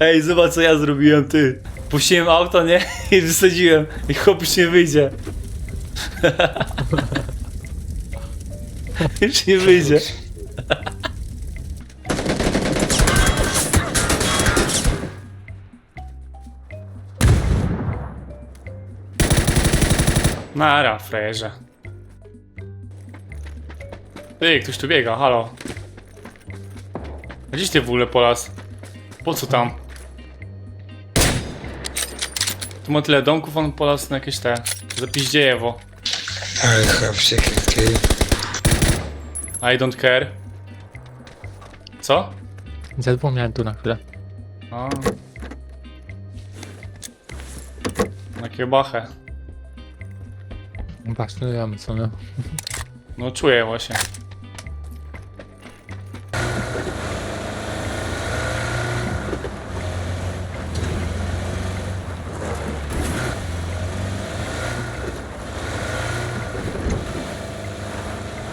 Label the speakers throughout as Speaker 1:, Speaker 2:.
Speaker 1: Ej, zobacz co ja zrobiłem, ty. Puściłem auto, nie? I wysadziłem. I chłop już nie wyjdzie. już nie wyjdzie. Nara, frajerze. Ty, ktoś tu biega, halo. Gdzieś ty w ogóle polas? Po co tam? Tu ma tyle domków, on polas na jakieś te... Zapiździejewo.
Speaker 2: I have secret key.
Speaker 1: I don't care. Co?
Speaker 3: Miałem tu na chwilę.
Speaker 1: A. Na kiełbachę.
Speaker 3: Pasujemy co no.
Speaker 1: No czuję właśnie.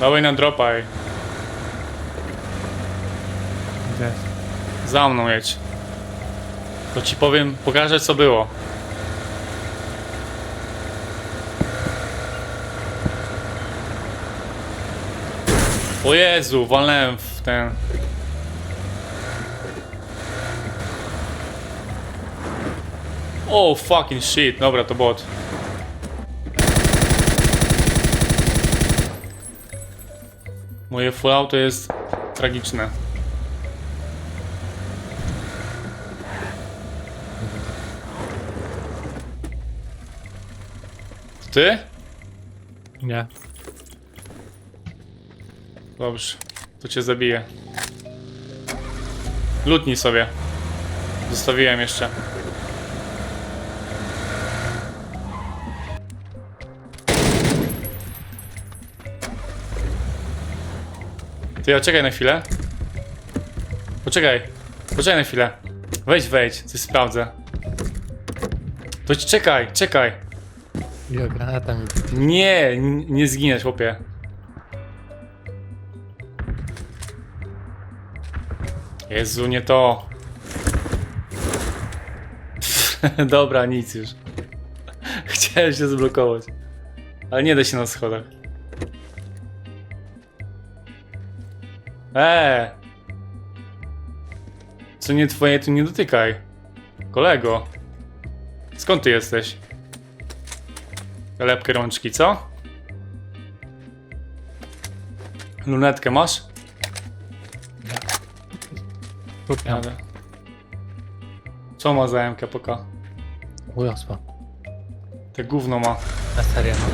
Speaker 1: Dawaj na dropaj.
Speaker 3: Gdzieś.
Speaker 1: Za mną jedź. To ci powiem, pokażę co było. O Jezu, walnąłem w ten... O fucking shit, dobra to bot. Moje full auto jest tragiczne. Ty?
Speaker 3: Nie.
Speaker 1: Dobrze, to cię zabiję. Lutnij sobie. Zostawiłem jeszcze. Ty, ja czekaj na chwilę. Poczekaj. Poczekaj na chwilę. Wejdź, wejdź, coś sprawdzę. To ci czekaj, czekaj.
Speaker 3: Granata mi...
Speaker 1: Nie, n- nie zginiesz, chłopie. Jezu, nie to. Dobra, nic już. Chciałem się zblokować. Ale nie da się na schodach. Eee! Co nie twoje, tu nie dotykaj. Kolego. Skąd ty jesteś? Lepkę rączki, co? Lunetkę masz?
Speaker 3: Kupiam.
Speaker 1: Jadę. Co ma za MKPK?
Speaker 3: Ujosła.
Speaker 1: Te gówno ma.
Speaker 3: Na serio no.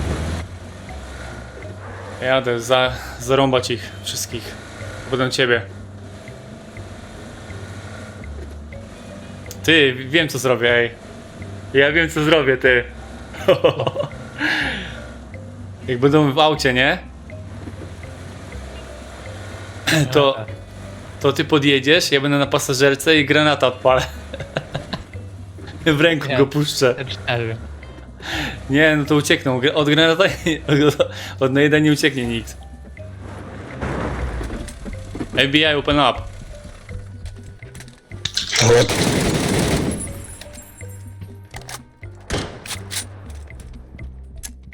Speaker 1: Jadę, za, zarąbać ich wszystkich. Będę ciebie. Ty, wiem co zrobię, ej. Ja wiem co zrobię, ty. Jak będą w aucie, nie? To, to ty podjedziesz, ja będę na pasażerce i granata odpalę. W ręku go puszczę.
Speaker 3: T4.
Speaker 1: Nie, no to uciekną. Od granata od najda nie ucieknie nikt. FBI, open up.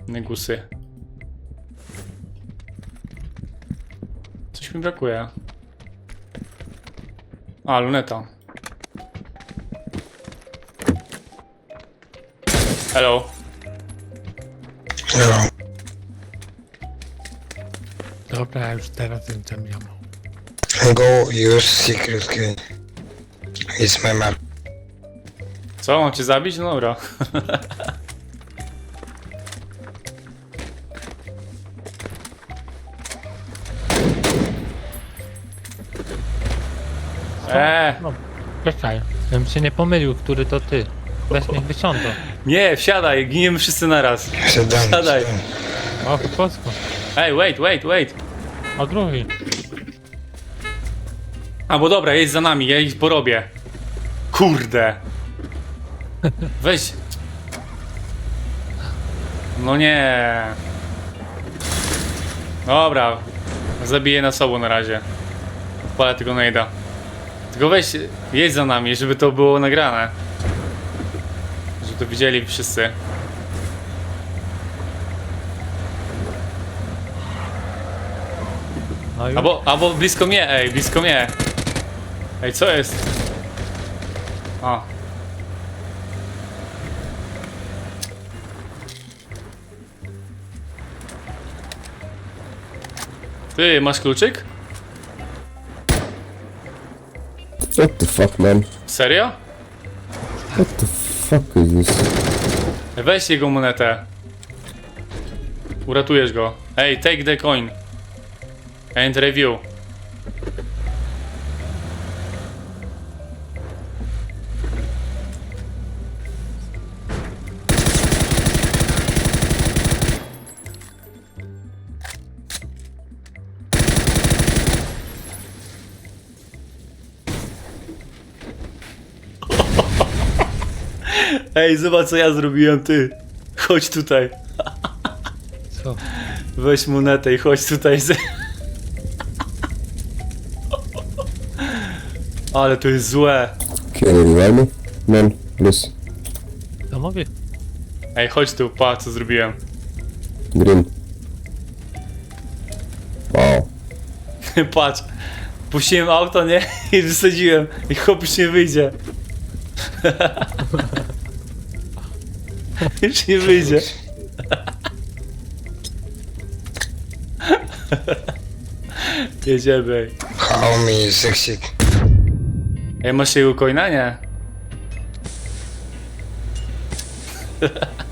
Speaker 1: Negusy. Coś mi brakuje. A, luneta. Hello.
Speaker 3: Dobra, już teraz ją zabijam.
Speaker 2: Go use secret key. It's my map.
Speaker 1: Co, mam cię zabić? No dobra. Eee,
Speaker 3: No, czekaj. Żebym się nie pomylił, który to ty. Weź niech wysiądą.
Speaker 1: nie, wsiadaj, giniemy wszyscy naraz.
Speaker 2: Down.
Speaker 1: Siadaj.
Speaker 3: O, po polsku.
Speaker 1: Ej, wait, wait, wait.
Speaker 3: O drugi.
Speaker 1: A, bo dobra, jedź za nami, ja ich porobię. Kurde. Weź. No nie. Dobra. Zabiję na sobą na razie. Palę tego najda. Tylko weź, jedź za nami, żeby to było nagrane. Żeby to widzieli wszyscy.
Speaker 3: No i
Speaker 1: Albo, albo blisko mnie, ej, blisko mnie. Ej, co jest? A. Ty, masz kluczyk?
Speaker 4: What the fuck, man?
Speaker 1: Serio?
Speaker 4: What the fuck is this?
Speaker 1: Weź jego monetę. Uratujesz go. Ej, take the coin. And review. Ej, zobacz co ja zrobiłem, ty. Chodź tutaj.
Speaker 3: co?
Speaker 1: Weź monetę i chodź tutaj. z- Ale to jest złe.
Speaker 4: Me? Man, please.
Speaker 3: To mówię.
Speaker 1: Ej, chodź tu, pa, co zrobiłem.
Speaker 4: Green. Wow.
Speaker 1: Patrz. Puściłem auto, nie? I wysadziłem. I chłop już nie wyjdzie. już nie wyjdzie. Jedziemy. ej.
Speaker 2: Me succeed?
Speaker 1: Ej, masz jego coina? Nie.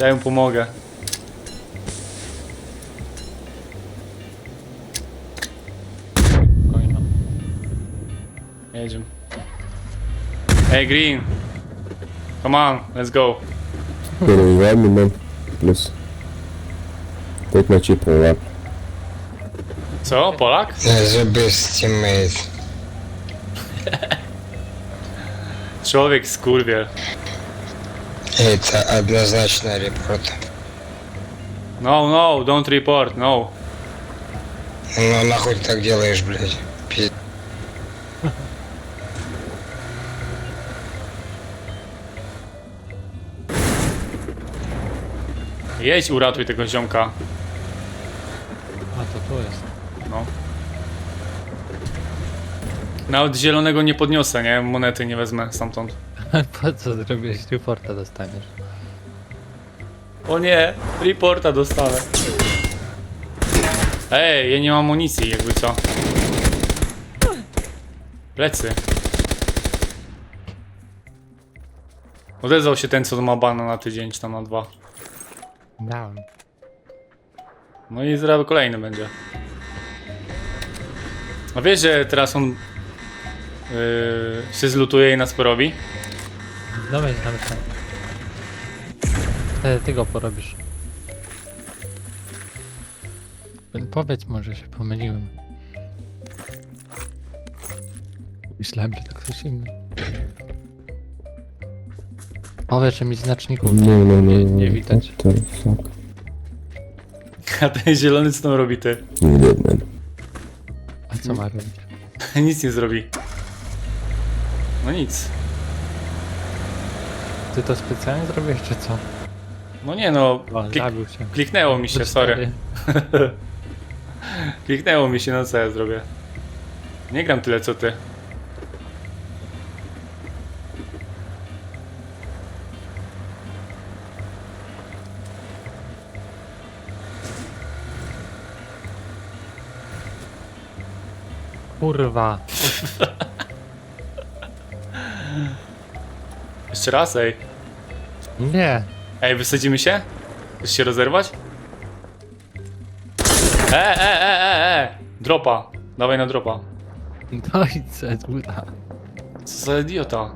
Speaker 1: Ja mu pomogę.
Speaker 3: Spokojno.
Speaker 1: Jedziemy. Hey Green. Come on, let's go.
Speaker 4: Перевиваем именно. Плюс. Тут ночи провал.
Speaker 1: Все, полак?
Speaker 2: The best teammate.
Speaker 1: Чоловік скульвер.
Speaker 2: Эй, это однозначно репорт.
Speaker 1: No, no, don't report, no.
Speaker 2: Ну нахуй ты так делаешь, блядь.
Speaker 1: Jedź, uratuj tego ziomka.
Speaker 3: A to tu jest.
Speaker 1: No. Nawet zielonego nie podniosę, nie? Monety nie wezmę stamtąd.
Speaker 3: po co zrobiłeś reporta dostaniesz?
Speaker 1: O nie, reporta dostanę. Ej, ja nie mam amunicji, jakby co. Plecy. Odezwał się ten, co ma bana na tydzień, czy tam na dwa.
Speaker 3: Dałem.
Speaker 1: No i zaraz kolejny będzie. A wiesz, że teraz on yy, się zlutuje i nas porobi?
Speaker 3: No weź tam się. Wtedy ty go porobisz. Powiedz mu, że się pomyliłem. Myślałem, że to ktoś inny. Powiedz, że mi znaczników
Speaker 4: no, no.
Speaker 3: nie,
Speaker 4: no.
Speaker 3: nie widać.
Speaker 4: What the fuck?
Speaker 1: A ten zielony co tam robi ty?
Speaker 4: Did, man.
Speaker 3: A co ma robić?
Speaker 1: nic nie zrobi. No nic.
Speaker 3: Ty to specjalnie zrobiłeś, czy co?
Speaker 1: No nie no,
Speaker 3: O,
Speaker 1: klik,
Speaker 3: zabił się.
Speaker 1: kliknęło mi się, sorry. Kliknęło mi się, no co ja zrobię? Nie gram tyle co ty.
Speaker 3: Kurwa.
Speaker 1: Jeszcze raz, ej.
Speaker 3: Nie.
Speaker 1: Ej, wysadzimy się? Chcesz się rozerwać? E, e, e, e, e! Dropa. Dawaj na dropa.
Speaker 3: No i co, kurwa.
Speaker 1: Co za idiota.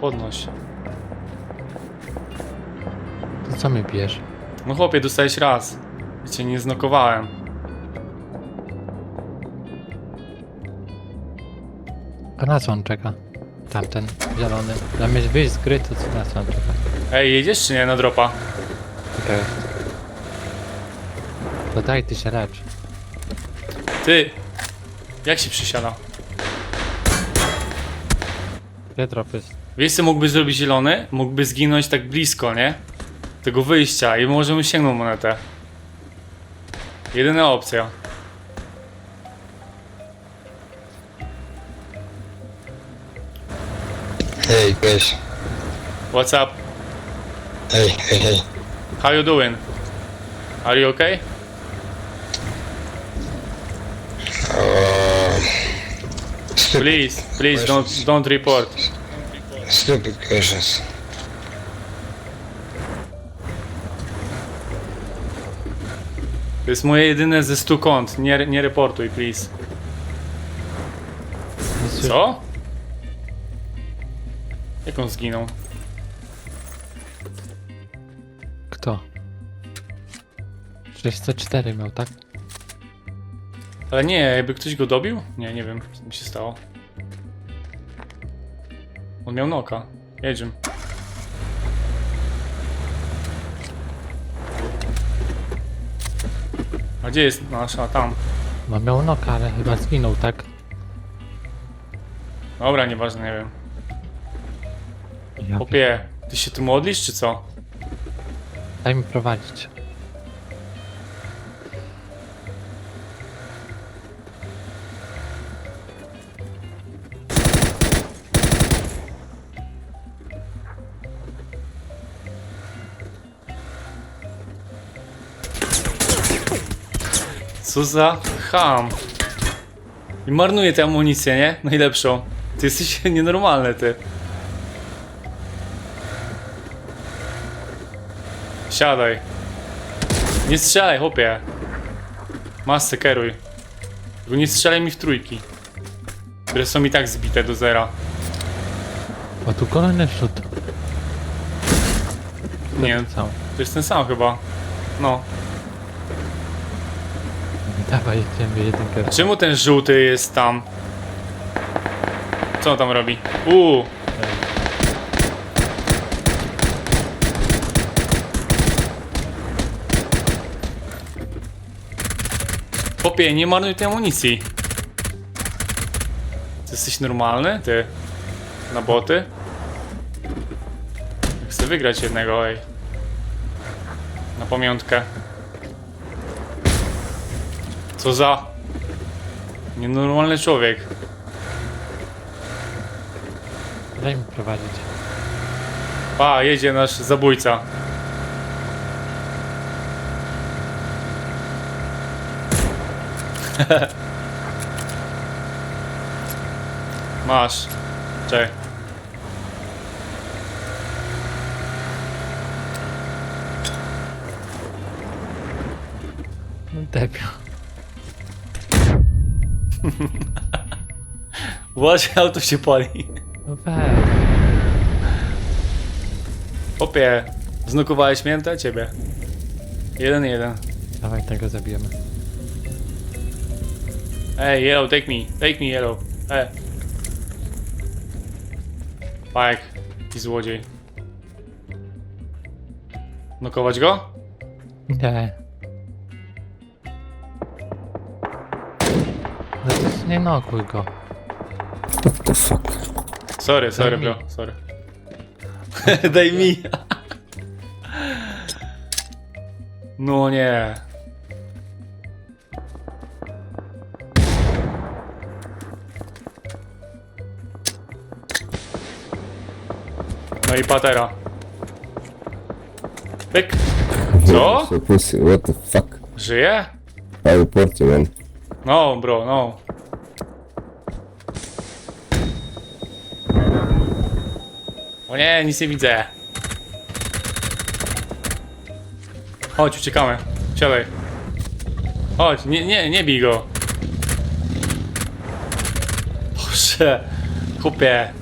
Speaker 1: Podnoś.
Speaker 3: To co mnie bierz?
Speaker 1: No chłopie, dostałeś raz. I cię nie znokowałem.
Speaker 3: A na co on czeka? Tamten zielony. Zamiast wyjść z gry, to co na co on czeka?
Speaker 1: Ej, jedziesz czy nie na dropa?
Speaker 3: Okej. To daj ty się lecz.
Speaker 1: Ty! Jak się przysiada?
Speaker 3: Gdzie drop jest?
Speaker 1: Wiesz co mógłby zrobić zielony? Mógłby zginąć tak blisko, nie? Tego wyjścia i możemy sięgnąć monetę. Jedyna opcja.
Speaker 2: Weź.
Speaker 1: What's up?
Speaker 2: Hej, hej, hej.
Speaker 1: How you doing? Are you okay?
Speaker 2: Stupid,
Speaker 1: Please, please don't don't report.
Speaker 2: stupid questions.
Speaker 1: To jest moje jedyne ze 100 kont. Nie, nie reportuj, please. Co? Jak on zginął?
Speaker 3: Kto? 604 miał, tak?
Speaker 1: Ale nie, jakby ktoś go dobił? Nie, nie wiem, co mi się stało. On miał noka. Jedziemy. A gdzie jest nasza? Tam.
Speaker 3: No miał noka, ale chyba zginął, tak?
Speaker 1: Dobra, nieważne, nie wiem.
Speaker 3: Ja.
Speaker 1: Popie, ty się tu modlisz, czy co?
Speaker 3: Daj mi prowadzić.
Speaker 1: Co za ham. I marnuje tę amunicję, nie? Najlepszą. Ty jesteś nienormalny, ty. Siadaj. Nie strzelaj, chłopie. Masę kieruj. Tylko nie strzelaj mi w trójki. Które są i tak zbite do zera.
Speaker 3: O, tu kolejny rzut.
Speaker 1: Nie,
Speaker 3: Sam.
Speaker 1: to jest ten sam chyba. No.
Speaker 3: Dawaj, jedziemy jedynkę.
Speaker 1: Czemu ten żółty jest tam? Co on tam robi? Uuu. Popie, nie marnuj tej amunicji. Ty jesteś normalny? Ty? Na boty? Chcę wygrać jednego, ej. Na pamiątkę. Co za... Nienormalny człowiek.
Speaker 3: Daj mi prowadzić.
Speaker 1: Pa, jedzie nasz zabójca. Masz. Czekaj.
Speaker 3: Debil.
Speaker 1: Właśnie auto się pali.
Speaker 3: No weź.
Speaker 1: Popie, znukowałeś mnie, to ciebie. Jeden, jeden.
Speaker 3: Dawaj, tego zabijemy.
Speaker 1: Ej, yellow, take me. Take me, yellow. Ej. Pajek. I złodziej. Nokować go?
Speaker 3: Nie. No to nie nokuj go.
Speaker 4: What the fuck?
Speaker 1: Sorry, sorry,
Speaker 3: mi.
Speaker 1: bro, sorry. Daj mi. No nie. No i patera. Pyk. Co?
Speaker 4: So pussy, what the fuck?
Speaker 1: Żyje?
Speaker 4: I report you, man.
Speaker 1: No, bro, no. O nie, nic nie widzę. Chodź, uciekamy. Siadaj. Chodź, nie, nie, nie bij go. Boże, chłopie.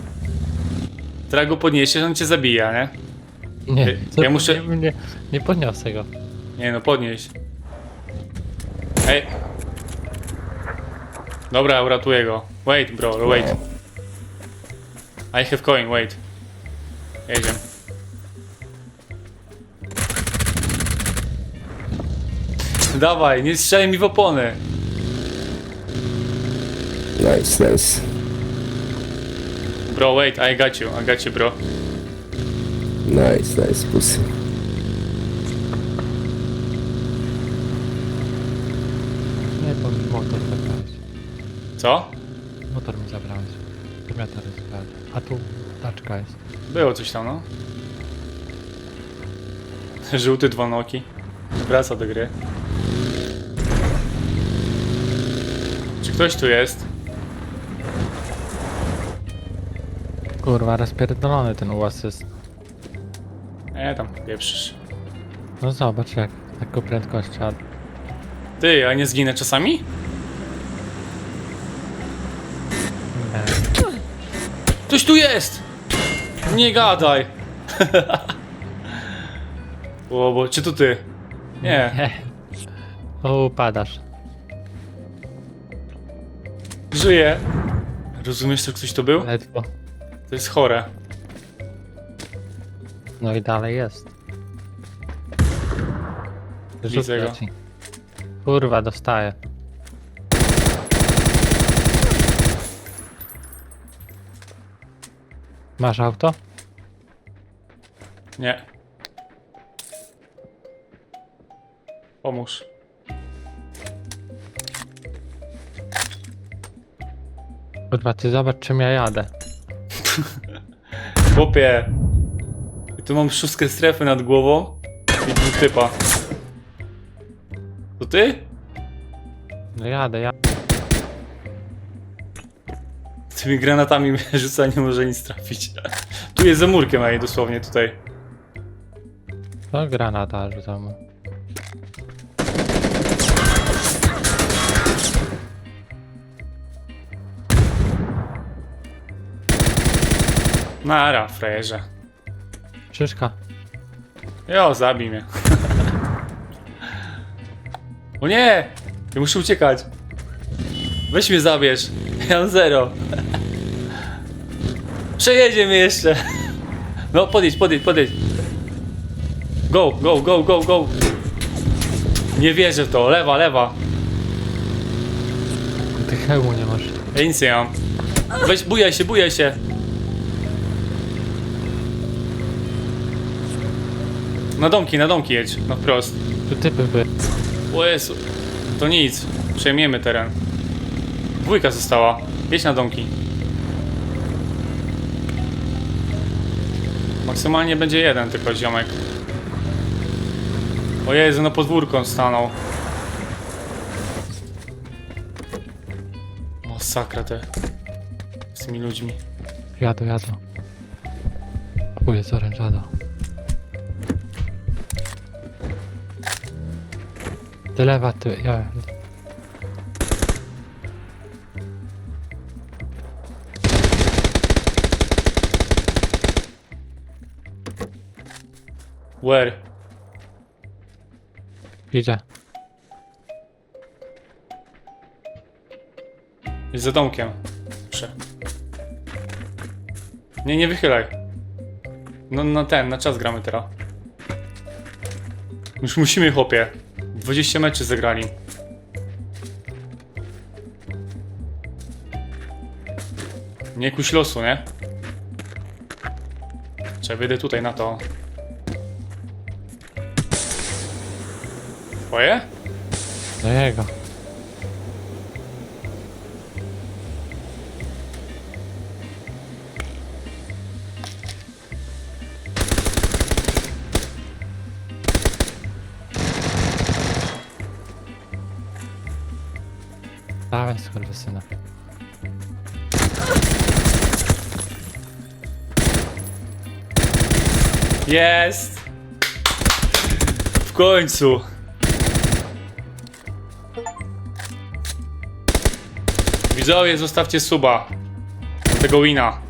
Speaker 1: Teraz go podniesiesz, on cię zabija, nie?
Speaker 3: Nie,
Speaker 1: Ja-
Speaker 3: co-
Speaker 1: ja muszę-
Speaker 3: Nie, nie, nie podniosę go.
Speaker 1: Nie no, podnieś. Ej. Dobra, uratuję go. Wait, bro, wait. I have coin, wait. Jedziemy. Dawaj, nie strzelaj mi w opony.
Speaker 4: Nice, nice.
Speaker 1: Bro, wait, I got you, I got you, bro.
Speaker 4: Nice, nice, pussy.
Speaker 3: Nie, bo mi motor zabrałeś.
Speaker 1: Co?
Speaker 3: Motor mi zabrałeś. Wymiatar jest zabrałeś. A tu taczka jest.
Speaker 1: Było coś tam, no. Żółty dwonoki. Wraca do gry. Czy ktoś tu jest?
Speaker 3: Kurwa, rozpierdolony ten jest.
Speaker 1: Nie, tam pieprzysz.
Speaker 3: No zobacz jak, taką prędkość, a
Speaker 1: Ty, a nie zginę czasami?
Speaker 3: nie.
Speaker 1: Ktoś tu jest! Nie gadaj! o, bo czy to ty? Nie,
Speaker 3: O, upadasz.
Speaker 1: żyję. Rozumiesz, że ktoś to był?
Speaker 3: Ledwo.
Speaker 1: To jest chore.
Speaker 3: No i dalej jest. Rzut
Speaker 1: Widzę go.
Speaker 3: leci. Kurwa, dostaję. Masz auto?
Speaker 1: Nie. Pomóż.
Speaker 3: Kurwa, ty zobacz czym ja jadę.
Speaker 1: Chłopie. I tu mam szóstkę strefy nad głową i dwóch typa. To ty?
Speaker 3: No jadę.
Speaker 1: Z tymi granatami mnie rzuca, nie może nic trafić. Tu jest za murkiem, ej, dosłownie tutaj.
Speaker 3: To granata rzucam.
Speaker 1: Nara, frajerze.
Speaker 3: Szyszka.
Speaker 1: Jo, zabij mnie. o nie! Ja muszę uciekać. Weź mnie zabierz. Ja mam zero. Przejedzie mnie jeszcze. No, podjedź, podjedź, podjedź. Go, go, go, go, go. Nie wierzę w to. Lewa, lewa.
Speaker 3: Ty hełmu nie masz.
Speaker 1: Ja nic nie mam. Weź, bujaj się, bujaj się. Na domki, na domki jedź. Na wprost.
Speaker 3: Tu typy były.
Speaker 1: O Jezu. To nic. Przejmiemy teren. Dwójka została. Jedź na domki. Maksymalnie będzie jeden tylko ziomek. O Jezu, na podwórko on stanął. Masakra te. Z tymi ludźmi.
Speaker 3: Jadę, jadę. O, jest Ty lewa, ty, ja.
Speaker 1: Where?
Speaker 3: Idzie.
Speaker 1: Jest za domkiem. Proszę. Nie, nie wychylaj. No na ten, na czas gramy teraz. Już musimy, chłopie. 20 meczy zagrali. Nie kuś losu, nie? Czekaj, wyjdę tutaj na to. Twoje?
Speaker 3: Do jego. Dawaj, skurwysyna.
Speaker 1: Jest! W końcu! Widzowie, zostawcie suba. Tego wina.